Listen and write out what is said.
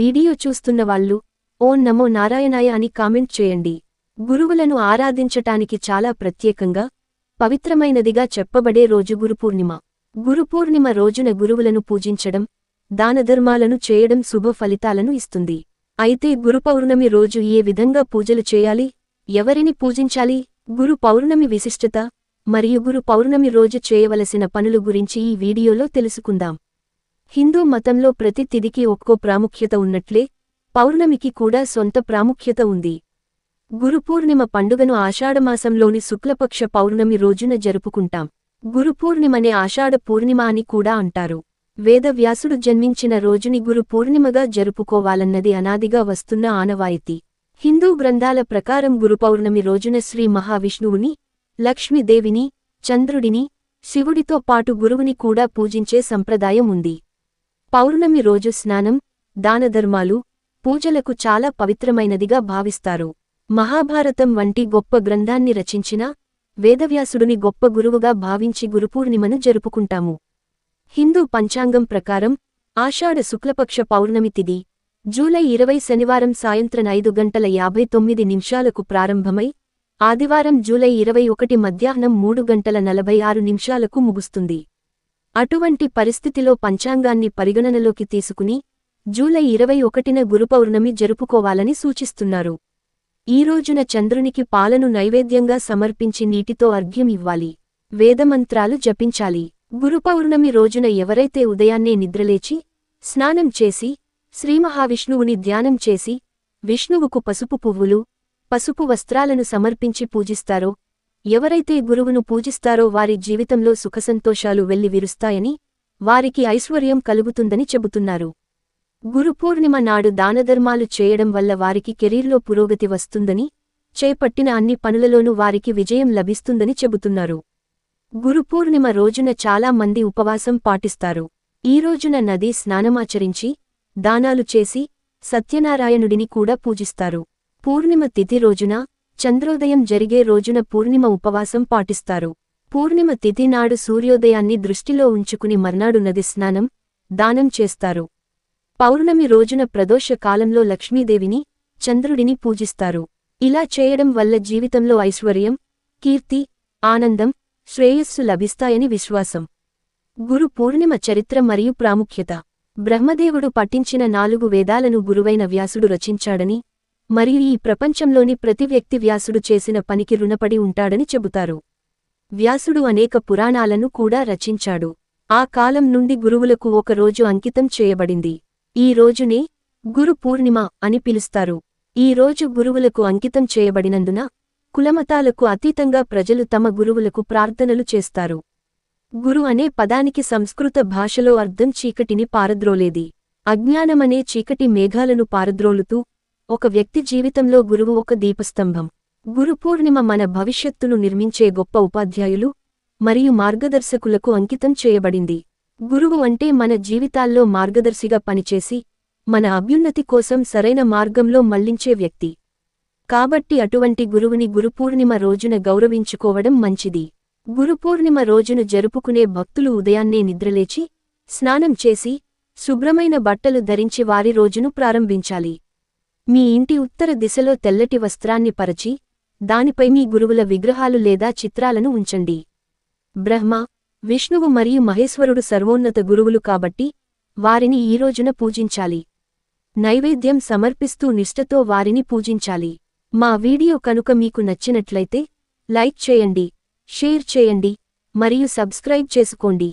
Video చూస్తున్న వాళ్ళు ఓ నమో నారాయణాయ అని కామెంట్ చేయండి. గురువులను ఆరాధించటానికి చాలా ప్రత్యేకంగా పవిత్రమైనదిగా చెప్పబడే రోజు గురుపూర్ణిమ. గురుపూర్ణిమ రోజున గురువులను పూజించడం దానధర్మాలను చేయడం శుభ ఫలితాలను ఇస్తుంది. అయితే గురు పౌర్ణమి రోజు ఏ విధంగా పూజలు చేయాలి ఎవరిని పూజించాలి గురు పౌర్ణమి విశిష్టత మరియు గురు పౌర్ణమి రోజు చేయవలసిన పనులు గురించి ఈ వీడియోలో తెలుసుకుందాం. హిందూ మతంలో ప్రతి తిథికి ఒక్కో ప్రాముఖ్యత ఉన్నట్లే పౌర్ణమికి కూడా సొంత ప్రాముఖ్యత ఉంది. గురుపూర్ణిమ పండుగను ఆషాఢమాసంలోని శుక్లపక్ష పౌర్ణమి రోజున జరుపుకుంటాం. గురుపూర్ణిమనే ఆషాఢ పూర్ణిమ అని కూడా అంటారు. వేదవ్యాసుడు జన్మించిన రోజుని గురు పూర్ణిమగా జరుపుకోవాలన్నది అనాదిగా వస్తున్న ఆనవాయితీ. హిందూ గ్రంథాల ప్రకారం గురుపౌర్ణమి రోజున శ్రీ మహావిష్ణువుని లక్ష్మీదేవిని చంద్రుడిని శివుడితో పాటు గురువుని కూడా పూజించే సంప్రదాయం ఉంది. పౌర్ణమి రోజు స్నానం దానధర్మాలు పూజలకు చాలా పవిత్రమైనదిగా భావిస్తారు. మహాభారతం వంటి గొప్ప గ్రంథాన్ని రచించిన వేదవ్యాసుడుని గొప్ప గురువుగా భావించి గురుపూర్ణిమను జరుపుకుంటాము. హిందూ పంచాంగం ప్రకారం ఆషాఢ శుక్లపక్ష పౌర్ణమి తిది జూలై ఇరవై శనివారం సాయంత్రం ఐదు గంటల యాభై తొమ్మిది నిమిషాలకు ప్రారంభమై ఆదివారం జూలై ఇరవై ఒకటి మధ్యాహ్నం మూడు గంటల నలభై ఆరు నిమిషాలకు ముగుస్తుంది. అటువంటి పరిస్థితిలో పంచాంగాన్ని పరిగణనలోకి తీసుకుని జూలై ఇరవై ఒకటిన గురుపౌర్ణమి జరుపుకోవాలని సూచిస్తున్నారు. ఈ రోజున చంద్రునికి పాలను నైవేద్యంగా సమర్పించి నీటితో అర్ఘ్యం ఇవ్వాలి. వేదమంత్రాలు జపించాలి. గురుపౌర్ణమి రోజున ఎవరైతే ఉదయాన్నే నిద్రలేచి స్నానం చేసి శ్రీమహావిష్ణువుని ధ్యానం చేసి విష్ణువుకు పసుపు పువ్వులు పసుపు వస్త్రాలను సమర్పించి పూజిస్తారో ఎవరైతే గురువును పూజిస్తారో వారి జీవితంలో సుఖసంతోషాలు వెళ్ళి విరుస్తాయని వారికి ఐశ్వర్యం కలుగుతుందని చెబుతున్నారు. గురుపూర్ణిమ నాడు దానధర్మాలు చేయడం వల్ల వారికి కెరీర్లో పురోగతి వస్తుందని చేపట్టిన అన్ని పనులలోనూ వారికి విజయం లభిస్తుందని చెబుతున్నారు. గురుపూర్ణిమ రోజున చాలా మంది ఉపవాసం పాటిస్తారు. ఈ రోజున నదీ స్నానమాచరించి దానాలు చేసి సత్యనారాయణుడిని కూడా పూజిస్తారు. పూర్ణిమ తిథి రోజున చంద్రోదయం జరిగే రోజున పూర్ణిమ ఉపవాసం పాటిస్తారు. పూర్ణిమ తిథి నాడు సూర్యోదయాన్ని దృష్టిలో ఉంచుకుని మర్నాడు నది స్నానం దానం చేస్తారు. పౌర్ణమి రోజున ప్రదోష కాలంలో లక్ష్మీదేవిని చంద్రుడిని పూజిస్తారు. ఇలా చేయడం వల్ల జీవితంలో ఐశ్వర్యం కీర్తి ఆనందం శ్రేయస్సు లభిస్తాయని విశ్వాసం. గురు పూర్ణిమ చరిత్ర మరియు ప్రాముఖ్యత. బ్రహ్మదేవుడు పఠించిన నాలుగు వేదాలను గురువైన వ్యాసుడు రచించాడని మరియు ఈ ప్రపంచంలోని ప్రతి వ్యక్తి వ్యాసుడు చేసిన పనికి రుణపడి ఉంటాడని చెబుతారు. వ్యాసుడు అనేక పురాణాలను కూడా రచించాడు. ఆ కాలం నుండి గురువులకు ఒక రోజు అంకితం చేయబడింది. ఈ రోజునే గురు పూర్ణిమ అని పిలుస్తారు. ఈ రోజు గురువులకు అంకితం చేయబడినందున కులమతాలకు అతీతంగా ప్రజలు తమ గురువులకు ప్రార్థనలు చేస్తారు. గురు అనే పదానికి సంస్కృత భాషలో అర్థం చీకటిని పారద్రోలేది. అజ్ఞానమనే చీకటి మేఘాలను పారద్రోలుతూ ఒక వ్యక్తి జీవితంలో గురువు ఒక దీపస్తంభం. గురుపూర్ణిమ మన భవిష్యత్తును నిర్మించే గొప్ప ఉపాధ్యాయులు మరియు మార్గదర్శకులకు అంకితం చేయబడింది. గురువు అంటే మన జీవితాల్లో మార్గదర్శిగా పనిచేసి మన అభ్యున్నతి కోసం సరైన మార్గంలో మళ్ళించే వ్యక్తి. కాబట్టి అటువంటి గురువుని గురుపూర్ణిమ రోజున గౌరవించుకోవడం మంచిది. గురుపూర్ణిమ రోజును జరుపుకునే భక్తులు ఉదయాన్నే నిద్రలేచి స్నానం చేసి శుభ్రమైన బట్టలు ధరించి వారి రోజును ప్రారంభించాలి. మీ ఇంటి ఉత్తర దిశలో తెల్లటి వస్త్రాన్ని పరచి దానిపై మీ గురువుల విగ్రహాలు లేదా చిత్రాలను ఉంచండి. బ్రహ్మ విష్ణువు మరియు మహేశ్వరుడు సర్వోన్నత గురువులు కాబట్టి వారిని ఈ రోజున పూజించాలి. నైవేద్యం సమర్పిస్తూ నిష్ఠతో వారిని పూజించాలి. మా వీడియో కనుక మీకు నచ్చినట్లయితే లైక్ చేయండి షేర్ చేయండి మరియు సబ్స్క్రైబ్ చేసుకోండి.